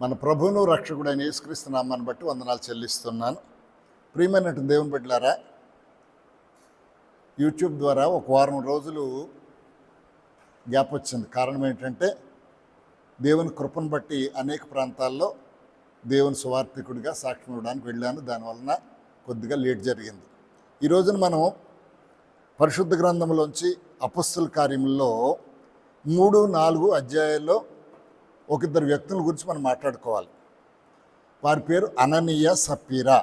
మన ప్రభువును రక్షకుడైన యేసుక్రీస్తు నామాన్ని బట్టి వందనాలు చెల్లిస్తున్నాను. ప్రియమైనటు దేవుని బిడ్డలారా యూట్యూబ్ ద్వారా ఒక వారం రోజులు గ్యాప్ వచ్చింది. కారణం ఏంటంటే దేవుని కృపను బట్టి అనేక ప్రాంతాల్లో దేవుని సువార్థికుడిగా సాక్ష్యం ఇవ్వడానికి వెళ్ళాను. దానివలన కొద్దిగా లేట్ జరిగింది. ఈ రోజున మనం పరిశుద్ధ గ్రంథంలోంచి అపస్సుల కార్యముల్లో మూడు నాలుగు అధ్యాయాల్లో ఒక ఇద్దరు వ్యక్తుల గురించి మనం మాట్లాడుకోవాలి. వారి పేరు అననీయ సపీరా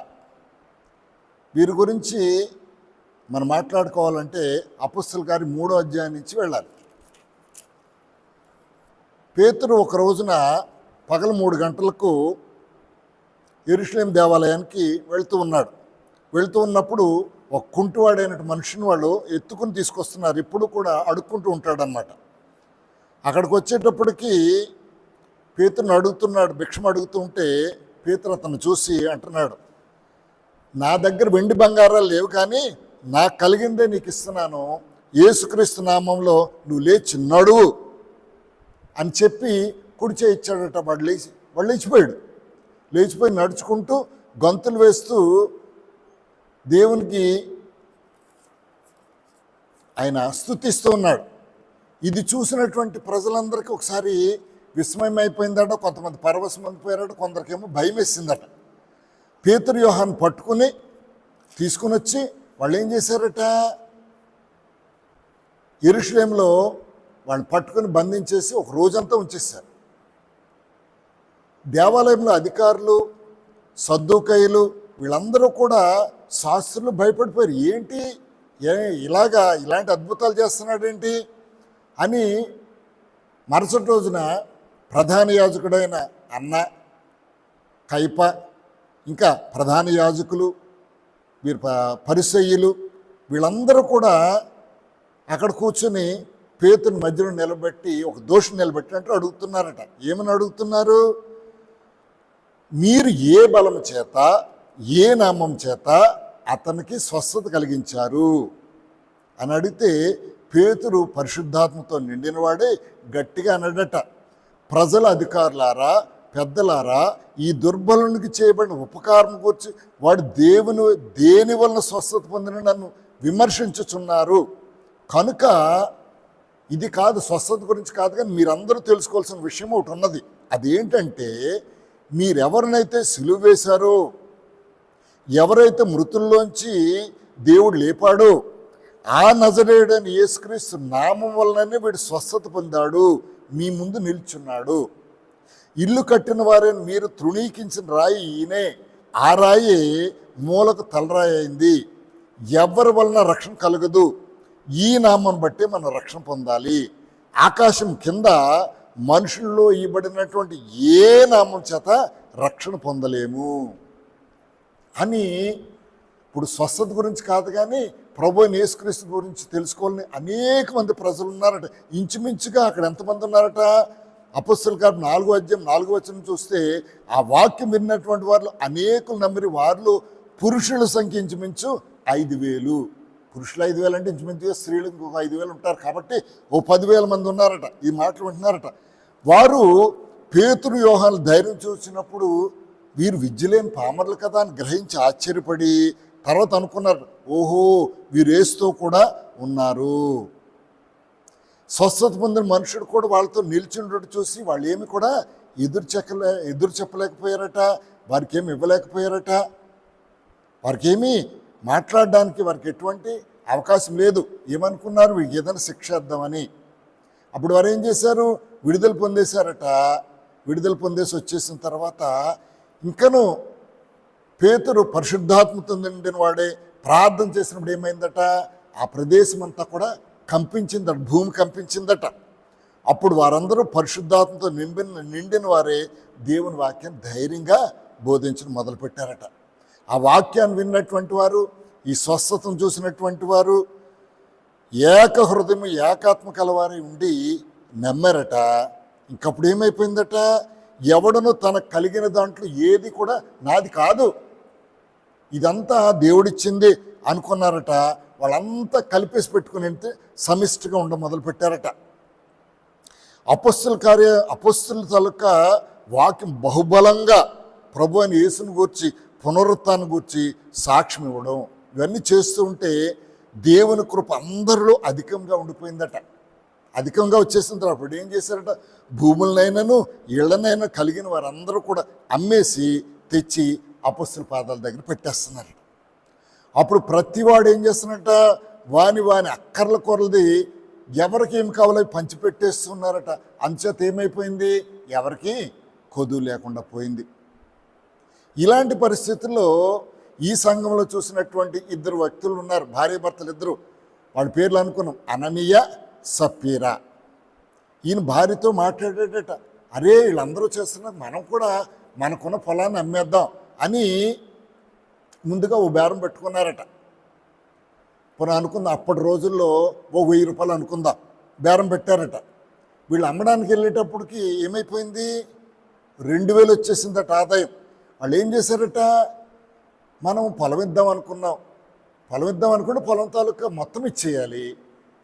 వీరి గురించి మనం మాట్లాడుకోవాలంటే అపుస్తుల గారి మూడో అధ్యాయం నుంచి వెళ్ళాలి. పేతురు ఒక రోజున పగలు మూడు గంటలకు ఎరుషలేం దేవాలయానికి వెళ్తూ ఉన్నాడు. వెళ్తూ ఉన్నప్పుడు ఒక కుంటివాడైన మనిషిని వాళ్ళు ఎత్తుకుని తీసుకొస్తున్నారు. ఇప్పుడు కూడా అడుక్కుంటూ ఉంటాడనమాట అక్కడికి వచ్చేటప్పటికి పేతురుని అడుగుతున్నాడు భిక్షం అడుగుతూ ఉంటే పేతురు అతను చూసి అంటున్నాడు నా దగ్గర వెండి బంగారాలు లేవు కానీ నాకు కలిగిందే నీకు ఇస్తున్నాను. ఏసుక్రీస్తు నామంలో నువ్వు లేచి నడువు అని చెప్పి కుడి చేయి ఇచ్చాడట. వాడు లేచి వాడు లేచిపోయాడు. లేచిపోయి నడుచుకుంటూ గంతులు వేస్తూ దేవునికి ఆయన స్థుతిస్తూ ఉన్నాడు. ఇది చూసినటువంటి ప్రజలందరికీ ఒకసారి విస్మయం అయిపోయిందట కొంతమంది పరవశం అయిపోయారట కొందరికేమో భయం వేసిందట పేతురు యోహాన్ పట్టుకుని తీసుకుని వచ్చి వాళ్ళు ఏం చేశారట? ఇరుషులేంలో వాళ్ళని పట్టుకుని బంధించేసి ఒక రోజంతా ఉంచేశారు. దేవాలయంలో అధికారులు సద్దుకయ్యలు వీళ్ళందరూ కూడా శాస్త్రులు భయపడిపోయారు. ఏంటి? ఏ ఇలాగా ఇలాంటి అద్భుతాలు చేస్తున్నాడేంటి? అని మరుసటి రోజున ప్రధాన యాజకుడైన అన్న కైప ఇంకా ప్రధాన యాజకులు వీరు ప- పరిసయ్యులు వీళ్ళందరూ కూడా అక్కడ కూర్చొని పేతుని మధ్యలో నిలబెట్టి ఒక దోషం నిలబెట్టినట్టు అడుగుతున్నారట. ఏమని అడుగుతున్నారు? మీరు ఏ బలం చేత ఏ నామం చేత అతనికి స్వస్థత కలిగించారు? అని అడిగితే పేతురు పరిశుద్ధాత్మతో నిండినవాడే గట్టిగా అన్నాడట ప్రజల అధికారులారా పెద్దలారా ఈ దుర్బలునికి చేయబడిన ఉపకారం గురించి వాడు దేవుని దేని వలన స్వస్థత పొందిన నన్ను విమర్శించుచున్నారు. కనుక ఇది కాదు స్వస్థత గురించి కాదు కానీ మీరందరూ తెలుసుకోవాల్సిన విషయం ఒకటి ఉన్నది. అదేంటంటే మీరెవరినైతే సిలువ వేశారో ఎవరైతే మృతుల్లోంచి దేవుడు లేపాడో ఆ నజరేయుడని యేసుక్రీస్తు నామం వలననే వీడు స్వస్థత పొందాడు. మీ ముందు నిల్చున్నాడు. ఇల్లు కట్టిన వారిని మీరు తృణీకించిన రాయి ఈయనే. ఆ రాయి మూలకు తలరాయి అయింది. ఎవరి వలన రక్షణ కలగదు. ఈ నామం బట్టి మనం రక్షణ పొందాలి. ఆకాశం కింద మనుషుల్లో ఇవ్వబడినటువంటి ఏ నామం చేత రక్షణ పొందలేము. అని ఇప్పుడు స్వస్థత గురించి కాదు కానీ ప్రభు నేసుక్రీస్తు యేసుక్రీస్తు గురించి తెలుసుకోవాలని అనేక మంది ప్రజలు ఉన్నారట. ఇంచుమించుగా అక్కడ ఎంతమంది ఉన్నారట? అపస్సులు గారు నాలుగో అధ్యాయం నాలుగో వచనం చూస్తే ఆ వాక్యం విన్నటువంటి వారు అనేకులు నమ్మిరి వారు పురుషుల సంఖ్య ఇంచుమించు ఐదు వేలు. పురుషులు ఐదు వేలు అంటే ఇంచుమించుగా స్త్రీలు ఇంకొక ఐదు వేలు ఉంటారు కాబట్టి ఓ పదివేల మంది ఉన్నారట. ఈ మాటలు వింటున్నారట. వారు పేతురు వ్యూహాలు ధైర్యం చూసినప్పుడు వీరు విద్యలేని పామర్లు కదా అని గ్రహించి ఆశ్చర్యపడి తర్వాత అనుకున్నారు ఓహో వీరు కూడా ఉన్నారు. స్వస్థత పొందిన మనుషుడు కూడా వాళ్ళతో నిల్చుండడు చూసి వాళ్ళు ఏమి కూడా ఎదురు చెక్కలే ఎదురు చెప్పలేకపోయారట వారికి ఏమి ఇవ్వలేకపోయారట. వారికి ఏమి మాట్లాడడానికి వారికి ఎటువంటి అవకాశం లేదు. ఏమనుకున్నారు? వీరికి ఏదైనా శిక్ష ఇద్దామని. అప్పుడు వారు ఏం చేశారు? విడుదల పొందేశారట. విడుదల పొందేసి వచ్చేసిన తర్వాత ఇంకను పేతురు పరిశుద్ధాత్మతో నిండిన వాడే ప్రార్థన చేసినప్పుడు ఏమైందట? ఆ ప్రదేశం అంతా కూడా కంపించిందట భూమి కంపించిందట. అప్పుడు వారందరూ పరిశుద్ధాత్మతో నిండిన నిండిన వారే దేవుని వాక్యం ధైర్యంగా బోధించడం మొదలుపెట్టారట. ఆ వాక్యాన్ని విన్నటువంటి వారు ఈ స్వస్థతను చూసినటువంటి వారు ఏక హృదయం ఏకాత్మ కలవారి ఉండి నమ్మారట. ఇంకప్పుడు ఏమైపోయిందట ఎవడను తనకు కలిగిన దాంట్లో ఏది కూడా నాది కాదు. ఇదంతా దేవుడిచ్చింది అనుకున్నారట. వాళ్ళంతా కలిపేసి పెట్టుకుని వెళ్తే సమిష్టిగా ఉండడం మొదలు పెట్టారట అపస్తుల కార్య అపస్తుల తాలూకా వాక్యం బహుబలంగా ప్రభు అని యేసుని గూర్చి పునరుత్థాన్ని గూర్చి సాక్ష్యం ఇవ్వడం. ఇవన్నీ చేస్తూ ఉంటే దేవుని కృప అందరిలో అధికంగా ఉండిపోయిందట. అధికంగా వచ్చేసిన తర్వాత ఇప్పుడు ఏం చేశారట? భూములనైనాను ఇళ్ళనైనా కలిగిన వారందరూ కూడా అమ్మేసి తెచ్చి అపస్తుల పాదాల దగ్గర పెట్టేస్తున్నారట అప్పుడు ప్రతివాడు ఏం చేస్తున్నట్ట వాని వాని అక్కర్ల కొరలది ఎవరికి ఏం కావాలో పంచిపెట్టేస్తున్నారట. అంచేత ఏమైపోయింది? ఎవరికి కొదువు లేకుండా పోయింది. ఇలాంటి పరిస్థితుల్లో ఈ సంఘంలో చూసినటువంటి ఇద్దరు వ్యక్తులు ఉన్నారు. భార్య భర్తలు ఇద్దరు. వాళ్ళ పేర్లు అనుకున్నాం. అననీయ సప్పీరా ఈయన భార్యతో మాట్లాడేటట. అరే వీళ్ళందరూ చేస్తున్నారు మనం కూడా మనకున్న పొలాన్ని అమ్మేద్దాం. అని ముందుగా ఓ బేరం పెట్టుకున్నారట. పోనీ అనుకుందాం అప్పటి రోజుల్లో ఓ వెయ్యి రూపాయలు అనుకుందాం బేరం పెట్టారట. వీళ్ళు అమ్మడానికి వెళ్ళేటప్పటికి ఏమైపోయింది? రెండు వేలు వచ్చేసిందట ఆదాయం. వాళ్ళు ఏం చేశారట? మనం పొలం ఇద్దాం అనుకున్నాం. పొలం ఇద్దాం అనుకుంటే పొలం తాలూకా మొత్తం ఇచ్చేయాలి.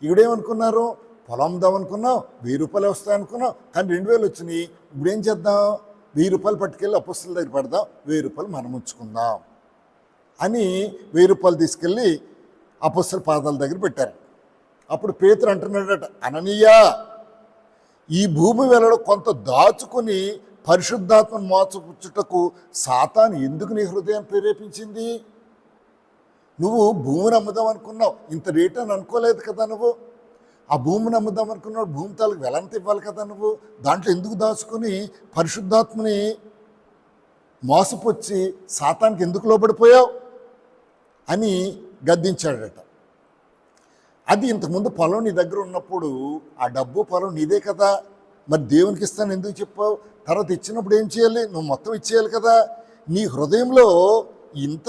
ఈవిడేమనుకున్నారు? పొలం అమ్ముదాం అనుకున్నాం వెయ్యి రూపాయలు వస్తాయి అనుకున్నాం కానీ రెండు వేలు వచ్చినాయి. ఇప్పుడు ఏం చేద్దాం? వెయ్యి రూపాయలు పట్టుకెళ్ళి అపస్తుల దగ్గర పెడదాం వెయ్యి రూపాయలు మనం ఉంచుకుందాం అని వెయ్యి రూపాయలు తీసుకెళ్ళి అపస్తుల పాదాల దగ్గర పెట్టారు. అప్పుడు పేతురు అంటున్నాడట అననీయా ఈ భూమి వెళ్ళడం కొంత దాచుకుని పరిశుద్ధాత్మను మోసపుచ్చుటకు సాతాను ఎందుకు నీ హృదయం ప్రేరేపించింది? నువ్వు భూమిని అమ్ముదాం అనుకున్నావు ఇంత రేట్ అని అనుకోలేదు కదా నువ్వు? ఆ భూమిని అమ్ముదాం అనుకున్నాడు భూమి తాలకు వెలంత ఇవ్వాలి కదా నువ్వు? దాంట్లో ఎందుకు దాచుకుని పరిశుద్ధాత్మని మోసపొచ్చి శాతానికి ఎందుకు లోబడిపోయావు అని గద్దించాడట. అది ఇంతకుముందు పొలం నీ దగ్గర ఉన్నప్పుడు ఆ డబ్బు పొలం నీదే కదా? మరి దేవునికి ఇస్తాను ఎందుకు చెప్పావు? తర్వాత ఇచ్చినప్పుడు ఏం చేయాలి? నువ్వు మొత్తం ఇచ్చేయాలి కదా? నీ హృదయంలో ఇంత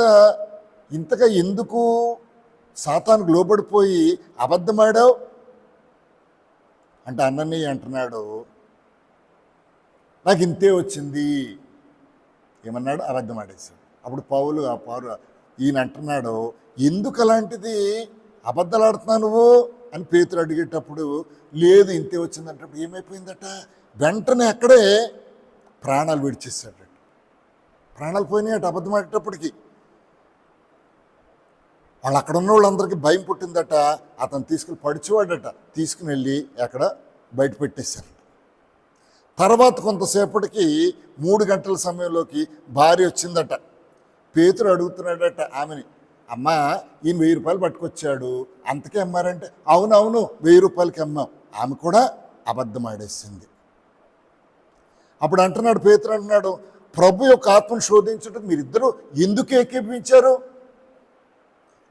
ఇంతగా ఎందుకు సాతానికి లోబడిపోయి అబద్ధమాడావు? అంటే అన్నయ్య అంటున్నాడు నాకు ఇంతే వచ్చింది. ఏమన్నాడు? అబద్ధం ఆడేశాడు. అప్పుడు పౌలు ఆ పౌరు ఈయన అంటున్నాడు ఎందుకు అలాంటిది? అబద్ధాలు ఆడుతున్నావు నువ్వు? అని పేతురు అడిగేటప్పుడు లేదు ఇంతే వచ్చిందంటే ఏమైపోయిందట? వెంటనే అక్కడే ప్రాణాలు విడిచేసాడట ప్రాణాలు పోయినాయట అబద్ధం ఆడేటప్పటికి. వాళ్ళు అక్కడ ఉన్న వాళ్ళందరికీ భయం పుట్టిందట అతను తీసుకుని పడిచేవాడట. తీసుకుని వెళ్ళి అక్కడ బయట పెట్టేశారు. తర్వాత కొంతసేపటికి మూడు గంటల సమయంలోకి భార్య వచ్చిందట. పేతురు అడుగుతున్నాడట ఆమెని అమ్మా ఈయన వెయ్యి రూపాయలు పట్టుకొచ్చాడు. అంతకే అమ్మారంటే? అవునవును వెయ్యి రూపాయలకి అమ్మాం. ఆమె కూడా అబద్ధం ఆడేసింది. అప్పుడు అంటున్నాడు పేతురు అంటున్నాడు ప్రభు యొక్క ఆత్మను శోధించడం మీరిద్దరూ ఎందుకు ఏకీపించారు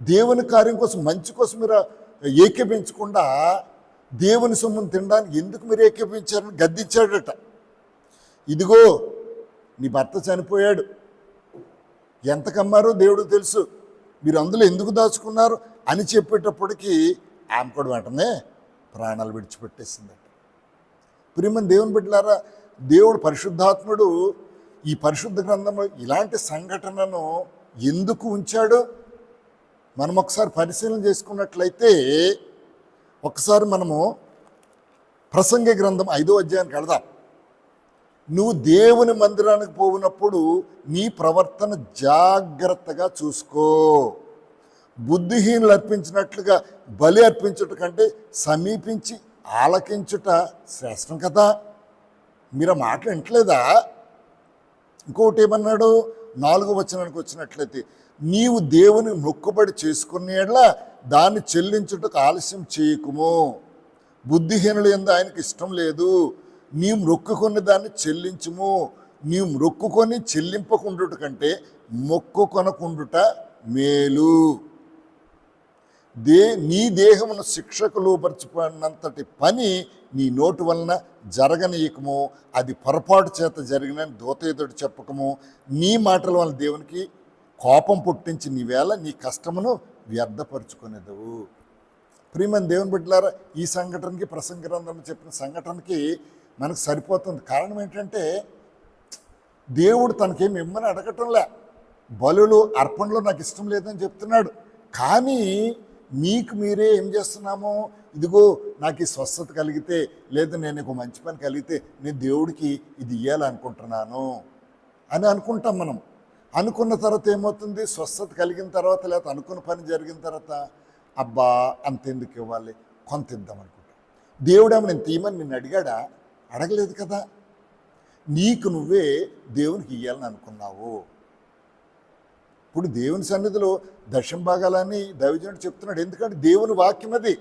దేవుని కార్యం కోసం మంచి కోసం మీరు ఏకీపించకుండా దేవుని సొమ్మును తినడానికి ఎందుకు మీరు ఏకీపించారని గద్దించాడట. ఇదిగో నీ భర్త చనిపోయాడు. ఎంత కమ్మారో దేవుడు తెలుసు. మీరు అందులో ఎందుకు దాచుకున్నారు అని చెప్పేటప్పటికీ ఆమె కూడా వెంటనే ప్రాణాలు విడిచిపెట్టేసిందట. ప్రియమని దేవుని బిడ్డలారా దేవుడు పరిశుద్ధాత్ముడు ఈ పరిశుద్ధ గ్రంథంలో ఇలాంటి సంఘటనను ఎందుకు ఉంచాడు మనం ఒకసారి పరిశీలన చేసుకున్నట్లయితే ఒకసారి మనము ప్రసంగ గ్రంథం ఐదో అధ్యాయానికి వెళదాం. నువ్వు దేవుని మందిరానికి పోయినప్పుడు నీ ప్రవర్తన జాగ్రత్తగా చూసుకో. బుద్ధిహీనులు అర్పించినట్లుగా బలి అర్పించుట కంటే సమీపించి ఆలకించుట శ్రేష్టం కదా. మీరు మాట వింటలేదా? ఇంకొకటి ఏమన్నాడు? నాలుగో వచనానికి వచ్చినట్లయితే నీవు దేవుని మొక్కుబడి చేసుకునేలా దాన్ని చెల్లించుటకు ఆలస్యం చేయకుము. బుద్ధిహీనులు ఎందు ఆయనకి ఇష్టం లేదు. నీ మొక్కుకున్న దాన్ని చెల్లించుము. నీ మొక్కుకొని చెల్లింపకుండుట కంటే మొక్కు కొనకుండుట మేలు. దే నీ దేహమును శిక్షకు లోపరచుకున్నంతటి పని నీ నోటు వలన జరగనీయకము. అది పొరపాటు చేత జరిగిన దూతేదుడు చెప్పకము. నీ మాటల వలన దేవునికి కోపం పుట్టించి నీవేళ నీ కష్టమును వ్యర్థపరుచుకునేదవు. ప్రియమని దేవుని బిడ్డలారా ఈ సంఘటనకి ప్రసంగ గ్రంథంలో చెప్పిన సంఘటనకి మనకు సరిపోతుంది. కారణం ఏంటంటే దేవుడు తనకేమి ఇమ్మని అడగటంలే. బలులు అర్పణలు నాకు ఇష్టం లేదని చెప్తున్నాడు. కానీ మీకు మీరే ఏం చేస్తున్నాము? ఇదిగో నాకు ఈ స్వస్థత కలిగితే లేదా నేను ఒక మంచి పని కలిగితే నేను దేవుడికి ఇది ఇవ్వాలనుకుంటున్నాను అని అనుకుంటాం మనం. అనుకున్న తర్వాత ఏమవుతుంది? స్వస్థత కలిగిన తర్వాత లేకపోతే అనుకున్న పని జరిగిన తర్వాత అబ్బా అంతెందుకు ఇవ్వాలి? కొంత ఇద్దాం అనుకుంటాం. దేవుడేమో నేను తీయమని నిన్ను అడిగాడా? అడగలేదు కదా. నీకు నువ్వే దేవునికి ఇవ్వాలని అనుకున్నావు. ఇప్పుడు దేవుని సన్నిధిలో దశం భాగాలని దైవజనుడు చెప్తున్నాడు. ఎందుకంటే దేవుని వాక్యం అది.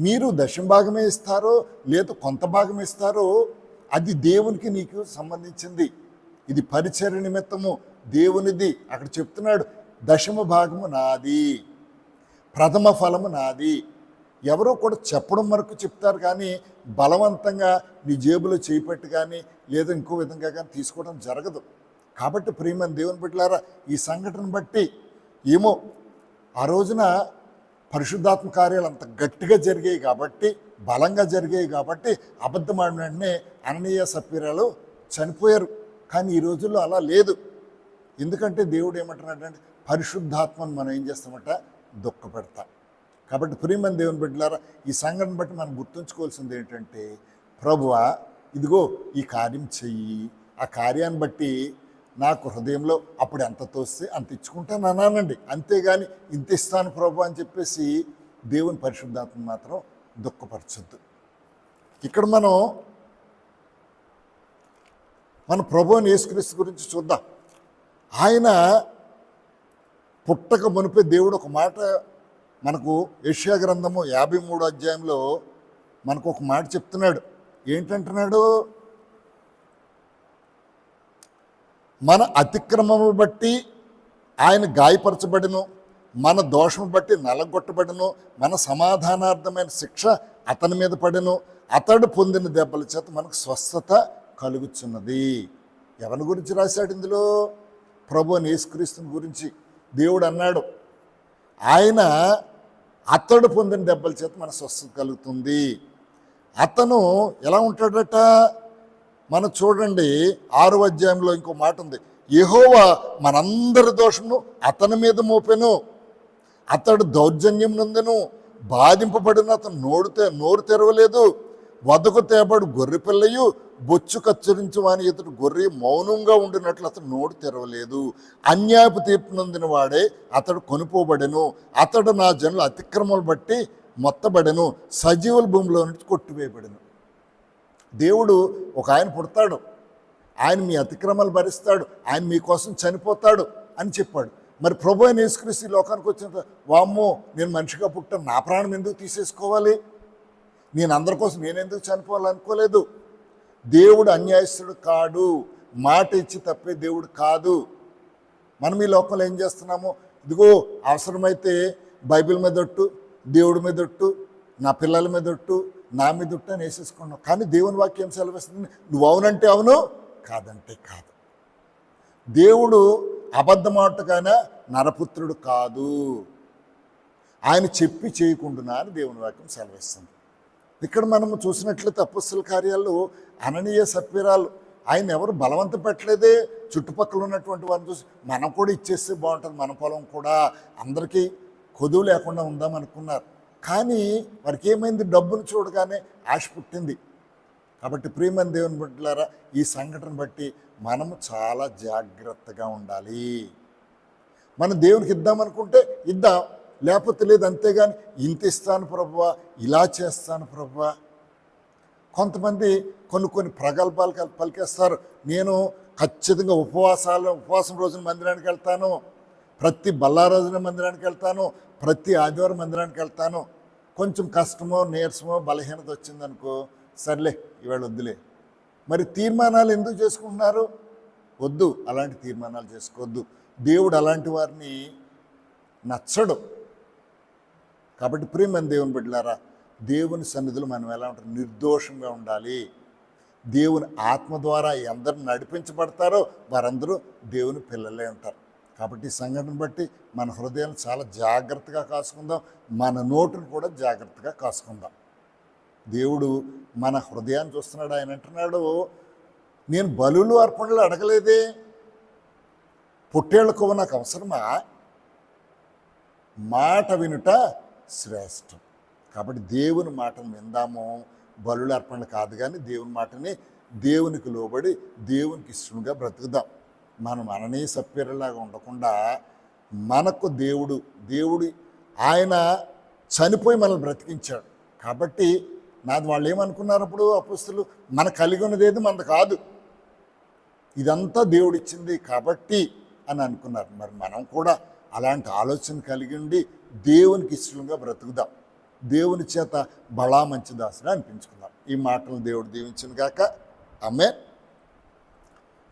మీరు దశం భాగమే ఇస్తారో లేదా కొంత భాగం ఇస్తారో అది దేవునికి నీకు సంబంధించింది. ఇది పరిచర్య నిమిత్తము. దేవునిది అక్కడ చెప్తున్నాడు దశమ భాగము నాది ప్రథమ ఫలము నాది. ఎవరో కూడా చెప్పడం వరకు చెప్తారు కానీ బలవంతంగా నీ జేబులో చేపెట్టి కానీ లేదా ఇంకో విధంగా కానీ తీసుకోవడం జరగదు. కాబట్టి ప్రేమని దేవుని బిడ్డలారా ఈ సంఘటన బట్టి ఏమో ఆ రోజున పరిశుద్ధాత్మ కార్యాలు అంత గట్టిగా జరిగాయి కాబట్టి బలంగా జరిగాయి కాబట్టి అబద్ధమాడిన వెంటనే అననీయ సప్పీరాలు చనిపోయారు. కానీ ఈ రోజుల్లో అలా లేదు. ఎందుకంటే దేవుడు ఏమంటున్నాడంటే పరిశుద్ధాత్మను మనం ఏం చేస్తామట? దుఃఖపెడతాం కాబట్టి ప్రియమని దేవుని బిడ్డలారా ఈ సంఘటన బట్టి మనం గుర్తుంచుకోవాల్సింది ఏంటంటే ప్రభువా ఇదిగో ఈ కార్యం చెయ్యి. ఆ కార్యాన్ని బట్టి నాకు హృదయంలో అప్పుడు ఎంత తోస్తే అంత ఇచ్చుకుంటాను అన్నానండి. అంతేగాని ఇంత ఇస్తాను ప్రభు అని చెప్పేసి దేవుని పరిశుద్ధాత్మ మాత్రం దుఃఖపరచొద్దు ఇక్కడ మనం మన ప్రభువుని యేసుక్రీస్తు గురించి చూద్దాం. ఆయన పుట్టక మునిపే దేవుడు ఒక మాట మనకు యెషయా గ్రంథము యాభై మూడు అధ్యాయంలో మనకు ఒక మాట చెప్తున్నాడు. ఏంటంటున్నాడు? మన అతిక్రమము బట్టి ఆయన గాయపరచబడిను మన దోషము బట్టి నలగొట్టబడిను మన సమాధానార్థమైన శిక్ష అతని మీద పడెను అతడు పొందిన దెబ్బల చేత మనకు స్వస్థత కలుగుచున్నది. ఎవరి గురించి రాశాడు ఇందులో? ప్రభు అని యేసుక్రీస్తుని గురించి దేవుడు అన్నాడు. ఆయన అతడు పొందిన దెబ్బల చేత మన స్వస్థత కలుగుతుంది అతను ఎలా ఉంటాడట? మనం చూడండి ఆరో అధ్యాయంలో ఇంకో మాట ఉంది. యహోవా మనందరి దోషమును అతని మీద మోపెను. అతడు దౌర్జన్యం నందెను. బాధింపబడిన అతను నోడితే నోరు తెరవలేదు. వదకు తేబడు గొర్రె పిల్లయు బొచ్చు కత్తిరించు ఇతడు గొర్రె మౌనంగా ఉండినట్లు అతను నోటు తెరవలేదు. అన్యాయపు తీర్పు నొందిన వాడే అతడు కొనుపోబడెను. అతడు నా జనుల అతిక్రమలు బట్టి మొత్తబడెను. సజీవుల భూమిలో నుంచి కొట్టివేయబడెను. దేవుడు ఒక ఆయన పుడతాడు. ఆయన మీ అతిక్రమాలు భరిస్తాడు. ఆయన మీకోసం చనిపోతాడు అని చెప్పాడు. మరి ప్రభు అయిన యేసుక్రీస్తు ఈ లోకానికి వచ్చిన వామ్మో నేను మనిషిగా పుట్టాను. నా ప్రాణం ఎందుకు తీసేసుకోవాలి? నేను అందరి కోసం నేను ఎందుకు చనిపోవాలనుకోలేదు? దేవుడు అన్యాయస్తుడు కాడు. మాట ఇచ్చి తప్పే దేవుడు కాదు. మనం ఈ లోకంలో ఏం చేస్తున్నాము? ఇదిగో అవసరమైతే బైబిల్ మీద ఒట్టు దేవుడి మీద ఒట్టు నా పిల్లల మీద ఒట్టు నా మీద ఒట్టు అని వేసేసుకున్నాం. కానీ దేవుని వాక్యం సెలవిస్తుంది. నువ్వు అవునంటే అవును కాదంటే కాదు. దేవుడు అబద్ధమాటగానే నరపుత్రుడు కాదు. ఆయన చెప్పి చేయకుండా అని దేవుని వాక్యం సెలవిస్తుంది. ఇక్కడ మనము చూసినట్లయితే అపస్సుల కార్యాల్లో అననీయ సప్పిరాలు ఆయన ఎవరు బలవంత పెట్టలేదే? చుట్టుపక్కల ఉన్నటువంటి వారిని చూసి మనం కూడా ఇచ్చేస్తే బాగుంటుంది మన పొలం కూడా. అందరికీ కొదువు లేకుండా ఉందాం అనుకున్నారు. కానీ వారికి ఏమైంది? డబ్బును చూడగానే ఆశ పుట్టింది. కాబట్టి ప్రియమైన దేవుని బిడ్డలారా ఈ సంఘటన బట్టి మనము చాలా జాగ్రత్తగా ఉండాలి. మనం దేవునికి ఇద్దామనుకుంటే ఇద్దాం. లేకపోతే లేదు అంతేగాని ఇంత ఇస్తాను ప్రభువా ఇలా చేస్తాను ప్రభువా. కొంతమంది కొన్ని కొన్ని ప్రగల్భాలు పలికేస్తారు. నేను ఖచ్చితంగా ఉపవాసాలు ఉపవాసం రోజున మందిరానికి వెళ్తాను. ప్రతి బల్లా రోజున మందిరానికి వెళ్తాను. ప్రతి ఆదివారం మందిరానికి వెళ్తాను. కొంచెం కష్టమో నీరసమో బలహీనత వచ్చిందనుకో సర్లే ఇవాళ వద్దులే. మరి తీర్మానాలు ఎందుకు చేసుకుంటున్నారు? వద్దు అలాంటి తీర్మానాలు చేసుకోవద్దు. దేవుడు అలాంటి వారిని నచ్చడు. కాబట్టి ప్రియమైన దేవుని బిడ్డలారా? దేవుని సన్నిధిలో మనం ఎలా ఉంటాం? నిర్దోషంగా ఉండాలి. దేవుని ఆత్మ ద్వారా ఎందరు నడిపించబడతారో వారందరూ దేవుని పిల్లలే ఉంటారు. కాబట్టి ఈ సంఘటన బట్టి మన హృదయాన్ని చాలా జాగ్రత్తగా కాసుకుందాం. మన నోటును కూడా జాగ్రత్తగా కాసుకుందాం. దేవుడు మన హృదయాన్ని చూస్తున్నాడు. ఆయన అంటున్నాడు నేను బలులు అర్పణలు అడగలేదే. పుట్టేళ్ళకు నాకు అవసరమా? మాట వినుట శ్రేష్టం. కాబట్టి దేవుని మాటను విందాము. బలుల అర్పణ కాదు కానీ దేవుని మాటని దేవునికి లోబడి దేవునికి ఇష్టంగా బ్రతుకుదాం. మనం అననీయ సప్యరలాగా ఉండకుండా మనకు దేవుడు దేవుడి ఆయన చనిపోయి మనల్ని బ్రతికించాడు. కాబట్టి నాది వాళ్ళు ఏమనుకున్నారు అప్పుడు అపుస్తులు? మన కలిగి ఉన్నదేది మనది కాదు. ఇదంతా దేవుడిచ్చింది కాబట్టి అని అనుకున్నారు. మరి మనం కూడా అలాంటి ఆలోచన కలిగి ఉండి దేవునికి ఇష్టంగా బ్రతుకుదాం. దేవుని చేత బలా మంచి దాసుడు అనిపించుకుందాం. ఈ మాటలు దేవుడు దీవించిన కాక అమ్మే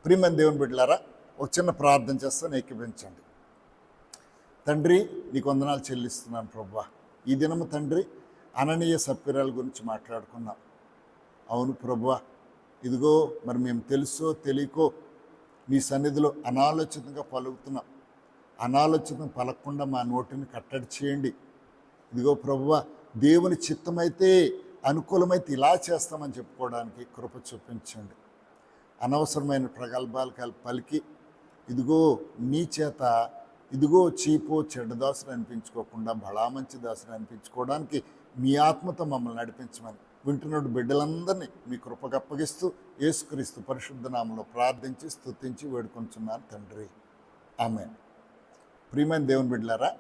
ప్రియమైన దేవుని బిడ్డలారా ఒక చిన్న ప్రార్థన చేస్తాను ఏకీపించండి తండ్రి నీకు వందనాలు చెల్లిస్తున్నాను ప్రభా ఈ దినము తండ్రి అననీయ సప్పిరాల గురించి మాట్లాడుకున్నాం. అవును ప్రభా ఇదిగో మరి మేము తెలుసో తెలియకో నీ సన్నిధిలో అనాలోచితంగా పలుకుతున్నాం. అనాలోచితం పలకుండా మా నోటిని కట్టడి చేయండి ఇదిగో ప్రభువ దేవుని చిత్తమైతే అనుకూలమైతే ఇలా చేస్తామని చెప్పుకోవడానికి కృప చూపించండి. అనవసరమైన ప్రగల్భాలు కలి పలికి ఇదిగో నీ చేత ఇదిగో చీపో చెడ్డదాసులు అనిపించుకోకుండా బలా మంచి దాసులు అనిపించుకోవడానికి మీ ఆత్మతో మమ్మల్ని నడిపించమని వింటున్నట్టు బిడ్డలందరినీ మీ కృపకు అప్పగిస్తూ యేసుక్రీస్తు పరిశుద్ధ నామంలో ప్రార్థించి స్తుతించి వేడుకొంచున్నాను తండ్రి. ఆమె ప్రియమైన దేవుని బిడ్డలారా